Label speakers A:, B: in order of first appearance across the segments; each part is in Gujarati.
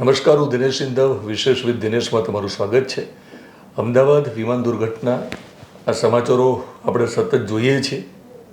A: નમસ્કાર, હું દિનેશ સિંધવ વિશેષ દિનેશમાં તમારું સ્વાગત છે. અમદાવાદ વિમાન દુર્ઘટના, આ સમાચારો આપણે સતત જોઈએ છીએ.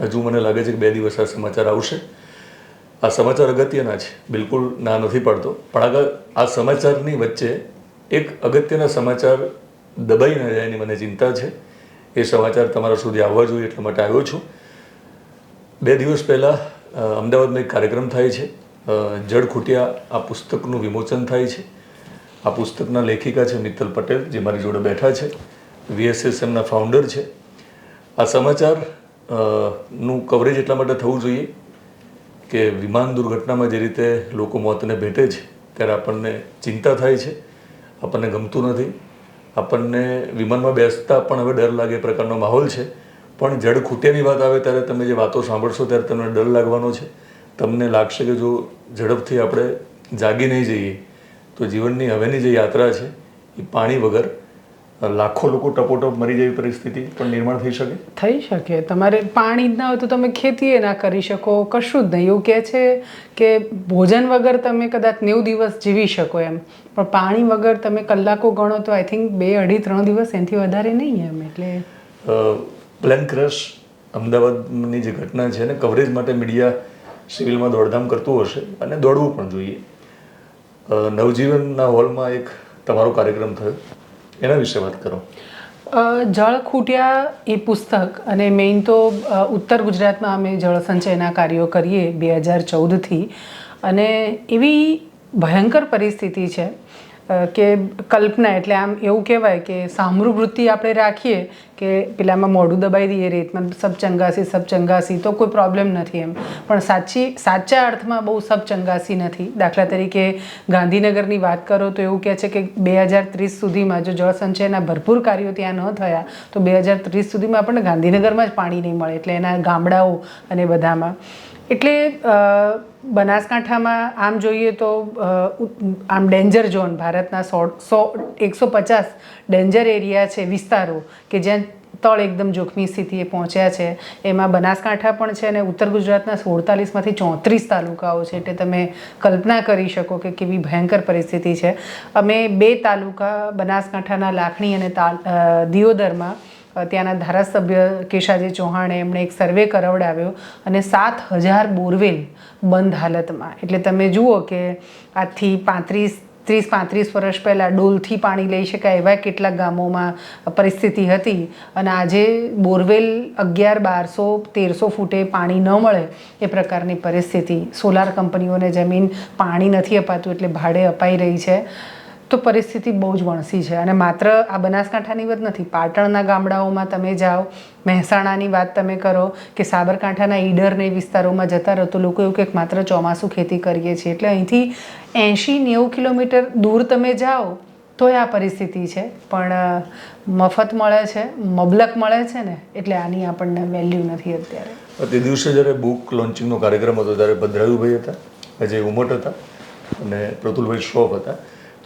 A: હજુ મને લાગે છે કે બે દિવસ આ સમાચાર આવશે. આ સમાચાર અગત્યના છે, બિલકુલ ના નથી પડતો. પણ આગળ આ સમાચારની વચ્ચે એક અગત્યના સમાચાર દબાઈ ન જાય એની મને ચિંતા છે. એ સમાચાર તમારા સુધી આવવા જોઈએ એટલા માટે આવ્યો છું. બે દિવસ પહેલાં અમદાવાદમાં એક કાર્યક્રમ થાય છે. અ, જળ ખૂટિયા આ પુસ્તકનું વિમોચન થાય છે. આ પુસ્તકના લેખિકા છે મિત્તલ પટેલ જે મારી જોડે બેઠા છે. વીએસએસએમના ફાઉન્ડર છે. આ સમાચારનું કવરેજ એટલા માટે થવું જોઈએ કે વિમાન દુર્ઘટનામાં જે રીતે લોકો મોતને ભેટે છે ત્યારે આપણને ચિંતા થાય છે. આપણને ગમતું નથી. આપણને વિમાનમાં બેસતા પણ હવે ડર લાગે એ પ્રકારનો માહોલ છે. પણ જડ ખૂટ્યાની વાત આવે ત્યારે તમે જે વાતો સાંભળશો ત્યારે તમને ડર લાગવાનો છે. તમને લાગશે કે જો ઝડપથી આપણે જાગી નહીં જઈએ તો જીવનની હવેની જે યાત્રા છે એ પાણી વગર લાખો લોકો ટપોટપ મરી જેવી પરિસ્થિતિ પણ નિર્માણ થઈ શકે?
B: થઈ શકે. તમારે પાણી જ ના હોય તો તમે ખેતીએ ના કરી શકો કશું જ નહીં. એવું કહે છે કે ભોજન વગર તમે કદાચ નેવું દિવસ જીવી શકો એમ. પણ પાણી વગર તમે કલાકો ગણો તો આઈ થિંક બે અઢી ત્રણ દિવસ એનાથી વધારે નહીં એમ. એટલે
A: પ્લેન ક્રશ અમદાવાદની જે ઘટના છે એને કવરેજ માટે મીડિયા સિવિલમાં દોડધામ કરતું હશે અને દોડવું પણ જોઈએ. નવજીવનના હોલમાં એક તમારો કાર્યક્રમ થયો. એના વિશે વાત કરો.
B: જળ ખૂટ્યા એ પુસ્તક અને મેઇન તો ઉત્તર ગુજરાતમાં અમે જળ સંચયના કાર્યો કરીએ બે હજાર ચૌદથી. અને એવી ભયંકર પરિસ્થિતિ છે કે કલ્પના, એટલે આમ એવું કહેવાય કે સામૃવૃત્તિ આપણે રાખીએ કે પેલામાં મોઢું દબાઈ દઈએ, રેતમાં સબ ચંગાસી તો કોઈ પ્રોબ્લેમ નથી એમ. પણ સાચી, સાચા અર્થમાં બહુ સબ ચંગાસી નથી. દાખલા તરીકે ગાંધીનગરની વાત કરો તો એવું કહે છે કે બે હજાર ત્રીસ સુધીમાં જો જળ સંચયના ભરપૂર કાર્યો ત્યાં ન થયા, તો બે હજાર ત્રીસ સુધીમાં આપણને ગાંધીનગરમાં જ પાણી નહીં મળે. એટલે એના ગામડાઓ અને બધામાં. એટલે બનાસકાંઠામાં આમ જોઈએ તો આમ ડેન્જર ઝોન ભારતના સો સો, એકસો પચાસ ડેન્જર એરિયા છે વિસ્તારો કે જ્યાં તળ એકદમ જોખમી સ્થિતિએ પહોંચ્યા છે. એમાં બનાસકાંઠા પણ છે અને ઉત્તર ગુજરાતના સુડતાલીસમાંથી ચોત્રીસ તાલુકાઓ છે. એટલે તમે કલ્પના કરી શકો કે કેવી ભયંકર પરિસ્થિતિ છે. અમે બે તાલુકા બનાસકાંઠાના લાખણી અને દિયોદરમાં ત્યાંના ધારાસભ્ય કેશાજી ચૌહાણે એમણે એક સર્વે કરાવડાવ્યો અને સાત હજાર બોરવેલ બંધ હાલતમાં. એટલે તમે જુઓ કે આજથી પાંત્રીસ, ત્રીસ, પાંત્રીસ વર્ષ પહેલાં ડોલથી પાણી લઈ શકાય એવા કેટલાક ગામોમાં પરિસ્થિતિ હતી અને આજે બોરવેલ અગિયાર, બારસો, તેરસો ફૂટે પાણી ન મળે એ પ્રકારની પરિસ્થિતિ. સોલાર કંપનીઓને જમીન પાણી નથી અપાતું એટલે ભાડે અપાઈ રહી છે. તો પરિસ્થિતિ બહુ જ વણસી છે. અને માત્ર આ બનાસકાંઠાની વાત નથી, પાટણના ગામડાઓમાં તમે જાઓ, મહેસાણાની વાત તમે કરો, કે સાબરકાંઠાના ઈડરને વિસ્તારોમાં જતા રહો, તો લોકો એવું કે માત્ર ચોમાસું ખેતી કરીએ છીએ. એટલે અહીંથી એંશી નેવું કિલોમીટર દૂર તમે જાઓ, તોય આ પરિસ્થિતિ છે. પણ મફત મળે છે, મબલક મળે છે ને, એટલે આની આપણને વેલ્યુ નથી અત્યારે.
A: તે દિવસે જ્યારે બુક લોન્ચિંગનો કાર્યક્રમ હતો, ત્યારે ભદ્રાયુભાઈ હતા, અજય ઉમટ હતા અને પ્રતુલભાઈ શ્રોફ હતા.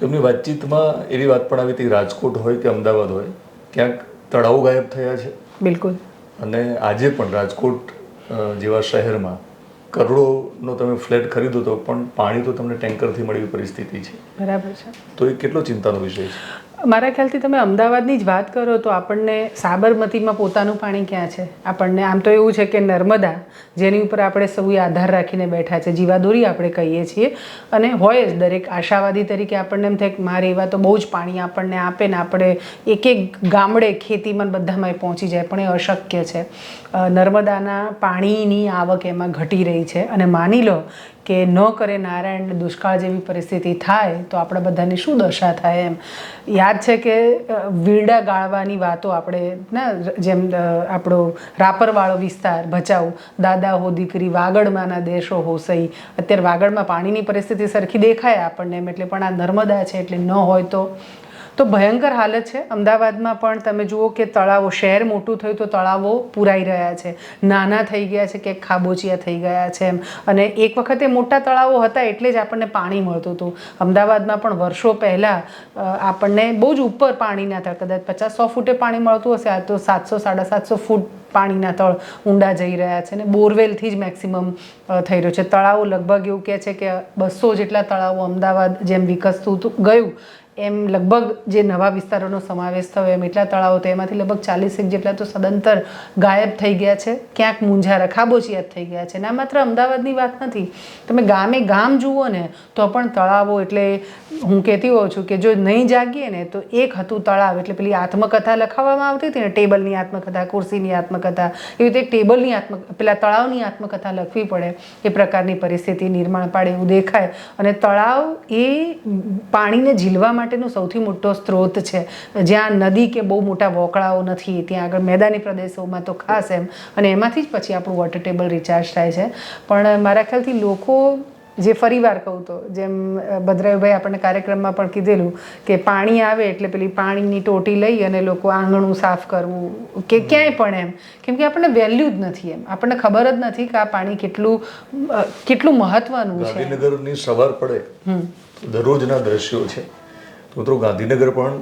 A: તો એમની વાતચીતમાં એવી વાત પણ આવી હતી રાજકોટ હોય કે અમદાવાદ હોય ક્યાંક તળાવ ગાયબ થયા છે.
B: બિલકુલ.
A: અને આજે પણ રાજકોટ જેવા શહેરમાં કરોડોનો તમે ફ્લેટ ખરીદો તો પણ પાણી તો તમને ટેન્કરથી મળી પરિસ્થિતિ છે.
B: બરાબર છે.
A: તો એ કેટલો ચિંતાનો વિષય છે?
B: મારા ખ્યાલથી તમે અમદાવાદની જ વાત કરો તો આપણને સાબરમતીમાં પોતાનું પાણી ક્યાં છે? આપણને આમ તો એવું છે કે નર્મદા, જેની ઉપર આપણે સૌએ આધાર રાખીને બેઠા છે, જીવાદોરી આપણે કહીએ છીએ. અને હોય જ દરેક આશાવાદી તરીકે આપણને એમ થાય કે મારે એવા તો બહુ જ પાણી આપણને આપે ને આપણે એક એક ગામડે ખેતીમાં બધામાં પહોંચી જાય, પણ એ અશક્ય છે. નર્મદાના પાણીની આવક એમાં ઘટી રહી છે. અને માની લો કે ન કરે નારાયણ દુષ્કાળ જેવી પરિસ્થિતિ થાય તો આપણા બધાની શું દશા થાય એમ? યાદ છે કે અ, વીરડા ગાળવાની વાતો આપણે ના જેમ આપણો રાપરવાળો વિસ્તાર ભચાઉ દાદા હો દીકરી વાગડમાંના દેશો હો સહી. અત્યારે વાગડમાં પાણીની પરિસ્થિતિ સરખી દેખાય આપણને એમ એટલે પણ આ નર્મદા છે એટલે ન હોય તો તો ભયંકર હાલત છે. અમદાવાદમાં પણ તમે જુઓ કે તળાવો, શહેર મોટું થયું તો તળાવો પૂરાઈ રહ્યા છે. નાના થઈ ગયા છે કે ખાબોચિયા થઈ ગયા છે એમ. અને એક વખતે મોટા તળાવો હતા એટલે જ આપણને પાણી મળતું હતું. અમદાવાદમાં પણ વર્ષો પહેલાં આપણને બહુ જ ઉપર પાણીના તળ કદાચ પચાસ સો ફૂટે પાણી મળતું હશે, આ તો સાતસો, સાડા સાતસો ફૂટ પાણીના તળ ઊંડા જઈ રહ્યા છે. ને બોરવેલથી જ મેક્સિમમ થઈ રહ્યો છે. તળાવો લગભગ એવું કહે છે કે બસો જેટલા તળાવો અમદાવાદ જેમ વિકસતું ગયું. એમ લગભગ જે નવા વિસ્તારોનો સમાવેશ થયો, એમ એટલા તળાવો તો એમાંથી લગભગ ચાલીસેક જેટલા તો સદંતર ગાયબ થઈ ગયા છે. ક્યાંક મૂંઝારા ખાબોચિયાત થઈ ગયા છે. ના, માત્ર અમદાવાદની વાત નથી. તમે ગામે ગામ જુઓ ને, તો પણ તળાવો એટલે હું કહેતી હોઉં છું કે જો નહીં જાગીએ ને, તો એક હતું તળાવ એટલે પેલી આત્મકથા લખાવવામાં આવતી હતી ને, ટેબલની આત્મકથા, ખુરશીની આત્મકથા, એવી રીતે એક ટેબલની આત્મ, પેલા તળાવની આત્મકથા લખવી પડે. એ પ્રકારની પરિસ્થિતિ નિર્માણ પાડે એવું દેખાય. અને તળાવ એ પાણીને ઝીલવા માટેનો સૌથી મોટો સ્ત્રોત છે. જ્યાં નદી કે બહુ મોટા વોકળાઓ નથી ત્યાં આગળ મેદાની પ્રદેશોમાં તો ખાસ એમ. અને એમાંથી જ પછી આપણું વોટર ટેબલ રિચાર્જ થાય છે. પણ મારા ખ્યાલથી લોકો જે ફરીવાર કહું તો જેમ ભદ્રાયુભાઈ આપણને કાર્યક્રમમાં પણ કીધેલું કે પાણી આવે એટલે પેલી પાણીની ટોટી લઈ અને લોકો આંગણું સાફ કરવું કે ક્યાંય પણ એમ. કેમ કે આપણને વેલ્યુ જ નથી એમ. આપણને ખબર જ નથી કે આ પાણી કેટલું કેટલું મહત્વનું છે.
A: ગાંધીનગરની સવાર પડે. દરરોજના દ્રશ્યો છે. તો મિત્રો ગાંધીનગર પણ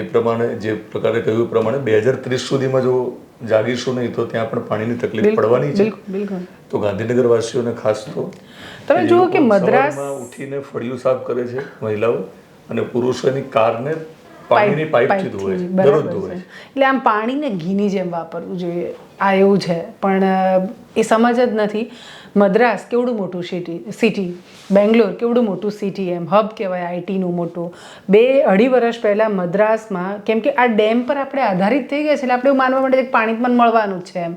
A: એ પ્રમાણે જે પ્રકારે કહ્યું પ્રમાણે બે હજાર ત્રીસ સુધીમાં જો જાગીશું નહીં તો ત્યાં પણ પાણીની તકલીફ પડવાની છે. તો ગાંધીનગર વાસીઓને ખાસ તો
B: તમે જુઓ કે મદ્રાસ
A: ઉઠીને ફળિયું સાફ કરે છે મહિલાઓ અને પુરુષોની કારને પાણીની પાઇપથી ધોવે છે દરરોજ. ધોવે છે.
B: એટલે આમ પાણીને ઘીની જેમ વાપરવું જોઈએ. આ એવું છે. પણ એ સમજ જ નથી. મદ્રાસ કેવડું મોટું સિટી સિટી બેંગ્લોર કેવડું મોટું સિટી એમ? હબ કહેવાય આઈટીનું મોટું. બે અઢી વર્ષ પહેલાં મદ્રાસમાં, કેમ કે આ ડેમ પર આપણે આધારિત થઈ ગયા છે એટલે આપણે એવું માનવા માટે પાણી પણ મળવાનું જ છે એમ.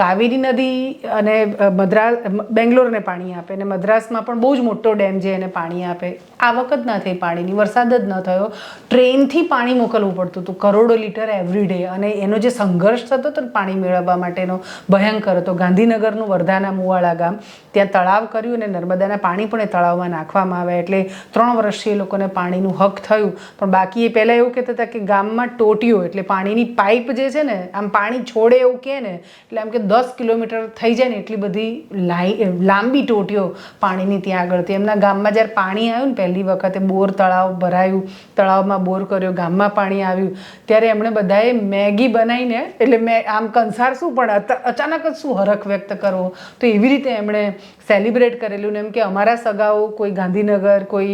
B: કાવેરી નદી અને મદ્રાસ બેંગ્લોરને પાણી આપે અને મદ્રાસમાં પણ બહુ જ મોટો ડેમ છે એને પાણી આપે. આવક જ ના થઈ પાણીની, વરસાદ જ ન થયો. ટ્રેનથી પાણી મોકલવું પડતું હતું કરોડો લીટર એવરી ડે અને એનો જે સંઘર્ષ થતો હતો પાણી મેળવવા માટેનો ભયંકર હતો. ગાંધીનગરનું વર્ધાના મુવાળા ગામ, ત્યાં તળાવ કર્યું અને નર્મદાના પાણી પણ એ તળાવમાં નાખવામાં આવે એટલે ત્રણ વર્ષથી એ લોકોને પાણીનું હક થયું. પણ બાકી એ પહેલાં એવું કહેતા હતા કે ગામમાં ટોટીઓ એટલે પાણીની પાઇપ જે છે ને, આમ પાણી છોડે એવું કહે ને, એટલે આમ કે દસ કિલોમીટર થઈ જાય ને એટલી બધી લાઈ લાંબી ટોટીઓ પાણીની ત્યાં આગળ. હતી એમના ગામમાં જ્યારે પાણી આવ્યું ને પહેલી વખતે બોર તળાવ ભરાયું, તળાવમાં બોર કર્યો, ગામમાં પાણી આવ્યું, ત્યારે એમણે બધાએ મેગી બનાવીને, એટલે મેં, આમ કંસાર શું, પણ અચાનક જ શું હરખ વ્યક્ત કરવો, તો એવી રીતે એમણે સેલિબ્રેટ કરેલું ને એમ કે અમારા સગાઓ કોઈ ગાંધીનગર, કોઈ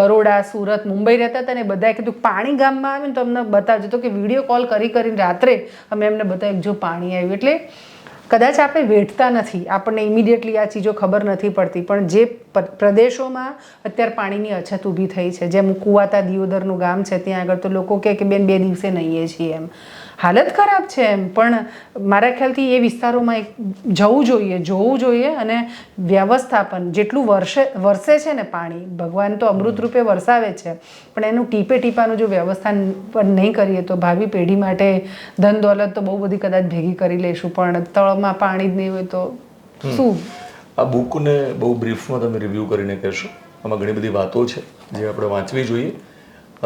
B: બરોડા, સુરત, મુંબઈ રહેતા હતા ને બધાએ કીધું પાણી ગામમાં આવે ને તો અમને બતાવજો. તો કે વીડિયો કોલ કરી કરીને રાત્રે અમે એમને બતાવ્યું જો પાણી આવ્યું. એટલે કદાચ આપણે વેઠતા નથી, આપણને ઇમિડિયેટલી આ ચીજો ખબર નથી પડતી, પણ જે પ્રદેશોમાં અત્યારે પાણીની અછત ઊભી થઈ છે, જેમ કુવાતા દિયોદરનું ગામ છે, ત્યાં આગળ તો લોકો કહે કે બેન બે દિવસે નહીએ છીએ એમ. હાલત ખરાબ છે એમ. પણ મારા ખ્યાલથી એ વિસ્તારોમાં એક જવું જોઈએ જોવું જોઈએ અને વ્યવસ્થાપન. જેટલું વર્ષે વરસે છે ને પાણી ભગવાન તો અમૃત રૂપે વરસાવે છે પણ એનું ટીપે ટીપાનું જો વ્યવસ્થા પણ નહીં કરીએ તો ભાવિ પેઢી માટે ધન દોલત તો બહુ બધી કદાચ ભેગી કરી લઈશું પણ તળમાં પાણી જ નહીં હોય તો શું?
A: આ બુકને બહુ બ્રીફમાં તમે રિવ્યૂ કરીને કહેશો. આમાં ઘણી બધી વાતો છે જે આપણે વાંચવી જોઈએ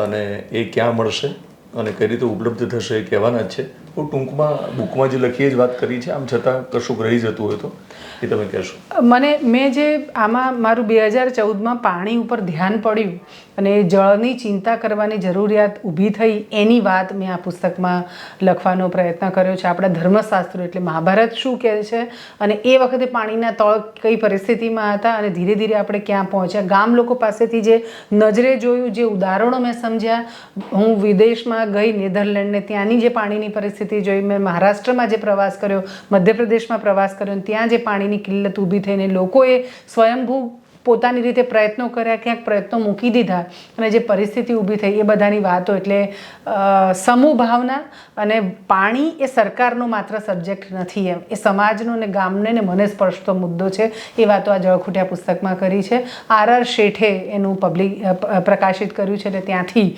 A: અને એ ક્યાં મળશે અને કઈ રીતે ઉપલબ્ધ થશે એ કહેવાના જ છે. તો ટૂંકમાં બુકમાં જે લખીએ જ વાત કરી છે, આમ છતાં કશુંક રહી જતું હોય તો. એ તમે કહેશો.
B: મને, મેં જે આમાં મારું બે હજાર ચૌદમાં પાણી ઉપર ધ્યાન પડ્યું અને જળની ચિંતા કરવાની જરૂરિયાત ઊભી થઈ એની વાત મેં આ પુસ્તકમાં લખવાનો પ્રયત્ન કર્યો છે. આપણા ધર્મશાસ્ત્રો એટલે મહાભારત શું કહે છે અને એ વખતે પાણીના તળ કઈ પરિસ્થિતિમાં હતા અને ધીરે ધીરે આપણે ક્યાં પહોંચ્યા? ગામ લોકો પાસેથી જે નજરે જોયું, જે ઉદાહરણો મેં સમજ્યા, હું વિદેશમાં ગઈ, નેધરલેન્ડને ત્યાંની જે પાણીની પરિસ્થિતિ જોઈ, મેં મહારાષ્ટ્રમાં જે પ્રવાસ કર્યો, મધ્યપ્રદેશમાં પ્રવાસ કર્યો ત્યાં જે પાણીની કિલ્લત ઊભી થઈને લોકોએ સ્વયંભૂ પોતાની રીતે પ્રયત્નો કર્યા, ક્યાંક પ્રયત્નો મૂકી દીધા અને જે પરિસ્થિતિ ઊભી થઈ એ બધાની વાતો એટલે સમૂહ ભાવના અને પાણી એ સરકારનો માત્ર સબ્જેક્ટ નથી એમ. એ સમાજનો ને ગામને ને મને સ્પર્શતો મુદ્દો છે. એ વાતો આ જળખુટિયા પુસ્તકમાં કરી છે. આર આર શેઠે એનું પબ્લિક પ્રકાશિત કર્યું છે એટલે ત્યાંથી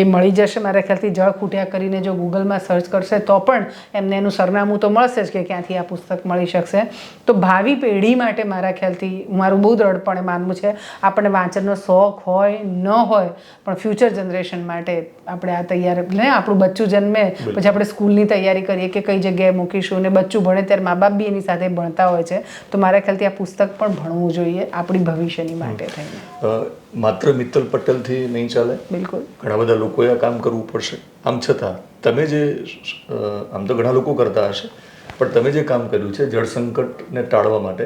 B: એ મળી જશે. મારા ખ્યાલથી જળખુટિયા કરીને જો ગૂગલમાં સર્ચ કરશે તો પણ એમને એનું સરનામું તો મળશે જ કે ક્યાંથી આ પુસ્તક મળી શકશે. તો ભાવિ પેઢી માટે મારા ખ્યાલથી મારું બહુ દ્રઢ સંપૂર્ણપણે માનવું છે. આપણને વાંચનનો શોખ હોય ન હોય પણ ફ્યુચર જનરેશન માટે આપણે આ તૈયાર ને આપણું બચ્ચું જન્મે પછી આપણે સ્કૂલની તૈયારી કરીએ કે કઈ જગ્યાએ મૂકીશું ને બચ્ચું ભણે ત્યારે મા બાપ બી એની સાથે ભણતા હોય છે. તો મારા ખ્યાલથી આ પુસ્તક પણ ભણવું જોઈએ આપણી ભવિષ્યની માટે થઈને.
A: માત્ર મિત્તલ પટેલથી નહીં ચાલે?
B: બિલકુલ.
A: ઘણા બધા લોકોએ આ કામ કરવું પડશે. આમ છતાં તમે જે આમ તો ઘણા લોકો કરતા હશે પણ તમે જે કામ કર્યું છે જળ સંકટને ટાળવા માટે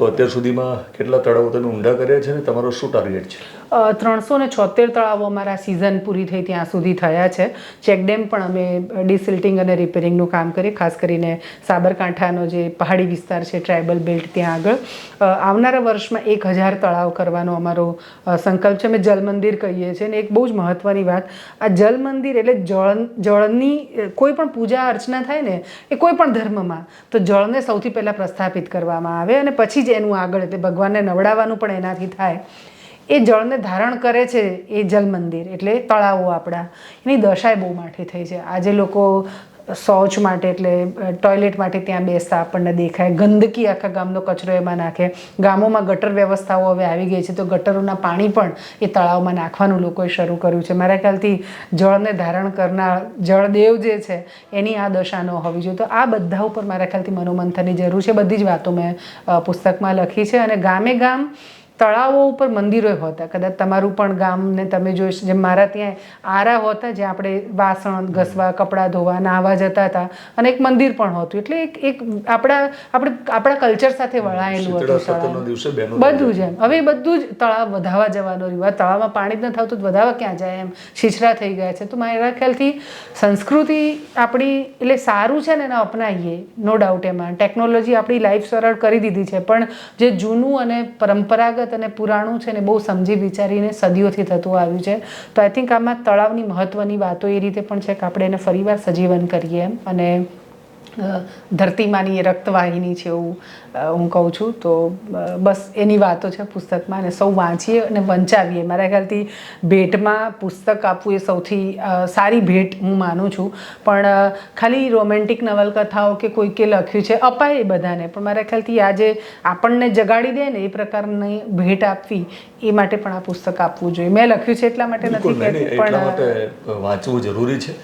A: તો અત્યાર સુધીમાં કેટલા તળાવો તમે ઊંડા કર્યા છે ને તમારો શું ટાર્ગેટ છે?
B: ત્રણસો ને છોતેર તળાવો અમારા સિઝન પૂરી થઈ ત્યાં સુધી થયા છે. ચેકડેમ પણ અમે ડિસિલ્ટિંગ અને રિપેરિંગનું કામ કરીએ, ખાસ કરીને સાબરકાંઠાનો જે પહાડી વિસ્તાર છે ટ્રાઇબલ બેલ્ટ ત્યાં આગળ. આવનારા વર્ષમાં એક હજાર તળાવ કરવાનો અમારો સંકલ્પ છે. અમે જલમંદિર કહીએ છીએ અને એક બહુ જ મહત્ત્વની વાત. આ જલમંદિર એટલે જળ જળની કોઈ પણ પૂજા અર્ચના થાય ને, એ કોઈ પણ ધર્મમાં, તો જળને સૌથી પહેલાં પ્રસ્થાપિત કરવામાં આવે અને પછી જ એનું આગળ એટલે ભગવાનને નવડાવવાનું પણ એનાથી થાય. એ જળને ધારણ કરે છે એ જલ મંદિર, એટલે તળાવો આપણા. એની દશાએ બહુ માઠી થઈ છે. આજે લોકો શૌચ માટે, એટલે ટોયલેટ માટે ત્યાં બેસતા આપણને દેખાય. ગંદકી આખા ગામનો કચરો એમાં નાખે. ગામોમાં ગટર વ્યવસ્થાઓ હવે આવી ગઈ છે, તો ગટરોના પાણી પણ એ તળાવમાં નાખવાનું લોકોએ શરૂ કર્યું છે. મારા ખ્યાલથી જળને ધારણ કરનાર જળદેવ જે છે, એની આ દશા ન હોવી જોઈએ. તો આ બધા ઉપર મારા ખ્યાલથી મનોમંથનની જરૂર છે. બધી જ વાતો મેં પુસ્તકમાં લખી છે. અને ગામે ગામ તળાવો ઉપર મંદિરો હોતા. કદાચ તમારું પણ ગામને તમે જોઈ જેમ મારા ત્યાં આરા હોતા જ્યાં આપણે વાસણ ઘસવા કપડાં ધોવા નાહવા જતા હતા. અને એક મંદિર પણ હતું. એટલે એક એક આપણા આપણે આપણા કલ્ચર સાથે વળાયેલું હતું બધું જ એમ. હવે બધું જ તળાવ વધાવા જવાનો રહ્યું તળાવમાં પાણી જ ન થતું તો વધાવા ક્યાં જાય એમ? છીછરા થઈ ગયા છે. તો મારા ખ્યાલથી સંસ્કૃતિ આપણી એટલે સારું છે ને એને અપનાવીએ નો ડાઉટ એમાં. ટેકનોલોજી આપણી લાઈફ સરળ કરી દીધી છે. પણ જે જૂનું અને પરંપરાગત અને પુરાણું છે ને બહુ સમજી વિચારીને સદીઓથી થતું આવ્યું છે. તો આઈ થિંક આમાં તળાવની મહત્ત્વની વાતો એ રીતે પણ છે કે આપણે એને ફરીવાર સજીવન કરીએ અને ધરતીમાંની એ રક્તવાહિની છે એવું હું કહું છું. તો બસ એની વાતો છે પુસ્તકમાં અને સૌ વાંચીએ અને વંચાવીએ. મારા ખ્યાલથી ભેટમાં પુસ્તક આપવું એ સૌથી સારી ભેટ હું માનું છું. પણ ખાલી રોમેન્ટિક નવલકથાઓ કે કોઈકે લખ્યું છે અપાય એ બધાને. પણ મારા ખ્યાલથી આજે આપણને જગાડી દે ને એ પ્રકારની ભેટ આપવી એ માટે પણ આ પુસ્તક આપવું જોઈએ. મેં લખ્યું છે એટલા માટે નથી કહેતી પણ
A: વાંચવું જરૂરી છે.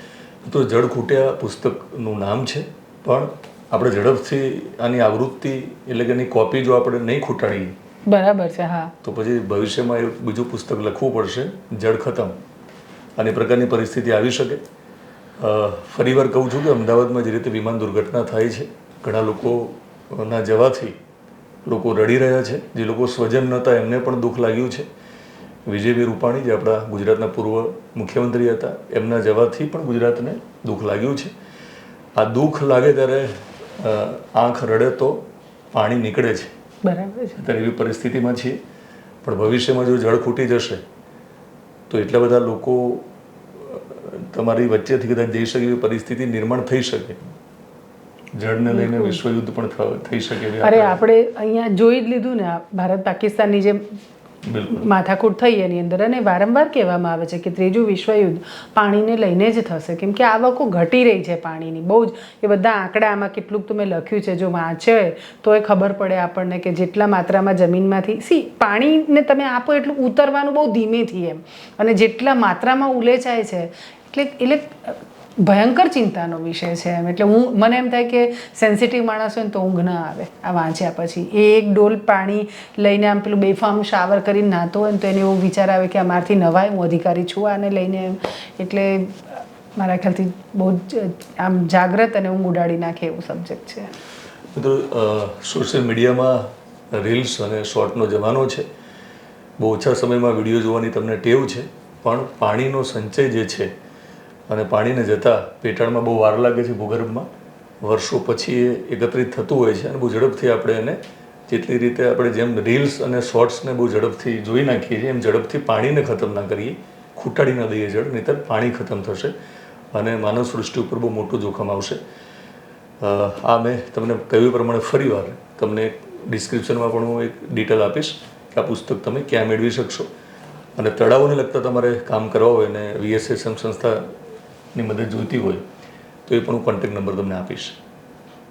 A: તો જળ ખૂટ્યા પુસ્તકનું નામ છે. પણ આપણે ઝડપથી આની આવૃત્તિ એટલે કે એની કોપી જો આપણે નહીં ખૂટાડીએ
B: બરાબર છે હા.
A: તો પછી ભવિષ્યમાં એક બીજું પુસ્તક લખવું પડશે જળ ખતમ. અને એ પ્રકારની પરિસ્થિતિ આવી શકે. ફરીવાર કહું છું કે અમદાવાદમાં જે રીતે વિમાન દુર્ઘટના થાય છે ઘણા લોકોના જવાથી લોકો રડી રહ્યા છે જે લોકો સ્વજન નહોતા એમને પણ દુઃખ લાગ્યું છે. વિજયભાઈ રૂપાણી જે આપણા ગુજરાતના પૂર્વ મુખ્યમંત્રી હતા એમના જવાથી પણ ગુજરાતને દુઃખ લાગ્યું છે. આ દુઃખ લાગે ત્યારે આંખ રડે તો પાણી નીકળે છે.
B: બરાબર છે.
A: અત્યારે એવી પરિસ્થિતિમાં છીએ. પણ ભવિષ્યમાં જો જળ ખૂટી જશે તો એટલા બધા લોકો તમારી વચ્ચેથી કદાચ જઈ શકે એવી પરિસ્થિતિ નિર્માણ થઈ શકે. જળને લઈને વિશ્વયુદ્ધ પણ થઈ શકે
B: અરે
A: આપણે-
B: અહીંયા જોઈ જ લીધું ને ભારત પાકિસ્તાનની જે
A: બિલકુલ
B: માથાકૂટ થઈ એની અંદર અને વારંવાર કહેવામાં આવે છે કે ત્રીજું વિશ્વયુદ્ધ પાણીને લઈને જ થશે. કેમ કે આવકો ઘટી રહી છે પાણીની. બહુ જ એ બધા આંકડા આમાં કેટલુંક તો મેં લખ્યું છે, જો વાંચે તો એ ખબર પડે આપણને કે જેટલા માત્રામાં જમીનમાંથી સી, પાણીને તમે આપો એટલું ઉતરવાનું બહુ ધીમેથી એમ. અને જેટલા માત્રામાં ઉલેચાય છે, એટલે એટલે ભયંકર ચિંતાનો વિષય છે એમ. એટલે હું, મને એમ થાય કે સેન્સિટિવ માણસ હોય તો ઊંઘ ના આવે આ વાંચ્યા પછી. એ એક ડોલ પાણી લઈને આમ પેલું બેફામ શાવર કરીને નાતો હોય ને તો એને એવો વિચાર આવે કે આ મારાથી નવાય, હું અધિકારી છું આને લઈને એમ. એટલે મારા ખ્યાલથી બહુ જ, આમ જાગ્રત અને ઊંઘ ઉડાડી નાખે એવું સબ્જેક્ટ છે.
A: મિત્રો સોશિયલ મીડિયામાં રીલ્સ અને શોર્ટનો જમાનો છે. બહુ ઓછા સમયમાં વીડિયો જોવાની તમને ટેવ છે. પણ પાણીનો સંચય જે છે અને પાણીને જતાં પેટાળમાં બહુ વાર લાગે છે ભૂગર્ભમાં. વર્ષો પછી એ એકત્રિત થતું હોય છે અને બહુ ઝડપથી આપણે એને જેટલી રીતે આપણે જેમ રીલ્સ અને શોર્ટ્સને બહુ ઝડપથી જોઈ નાખીએ છીએ, એમ ઝડપથી પાણીને ખતમ ના કરીએ. ખૂટાડી ન દઈએ જળ નહીંતર પાણી ખતમ થશે અને માનવ સૃષ્ટિ ઉપર બહુ મોટું જોખમ આવશે. આ મેં તમને કહ્યું પ્રમાણે ફરીવાર તમને ડિસ્ક્રિપ્શનમાં પણ હું એક ડિટેલ આપીશ કે આ પુસ્તક તમે ક્યાં મેળવી શકશો. અને તળાવોને લગતા તમારે કામ કરવા હોય અને વીએસએસએમ સંસ્થાની મદદ જોઈતી હોય તો એ પણ હું કોન્ટેક્ટ નંબર તમને આપીશ.